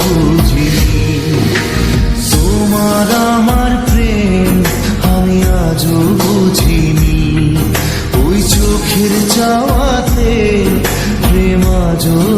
বুঝিনি তোমার আমার প্রেম আমি আজও বুঝিনি। ওই চোখের চাওয়াতে প্রেম আজও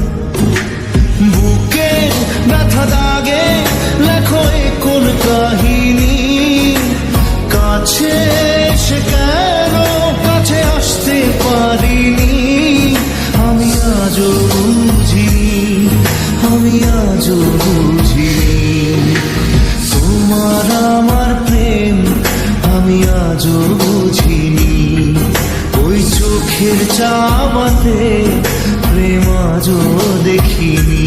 আজও বুঝি তোমার আমি ওই চোখের চাবাতে প্রেম দেখিনি।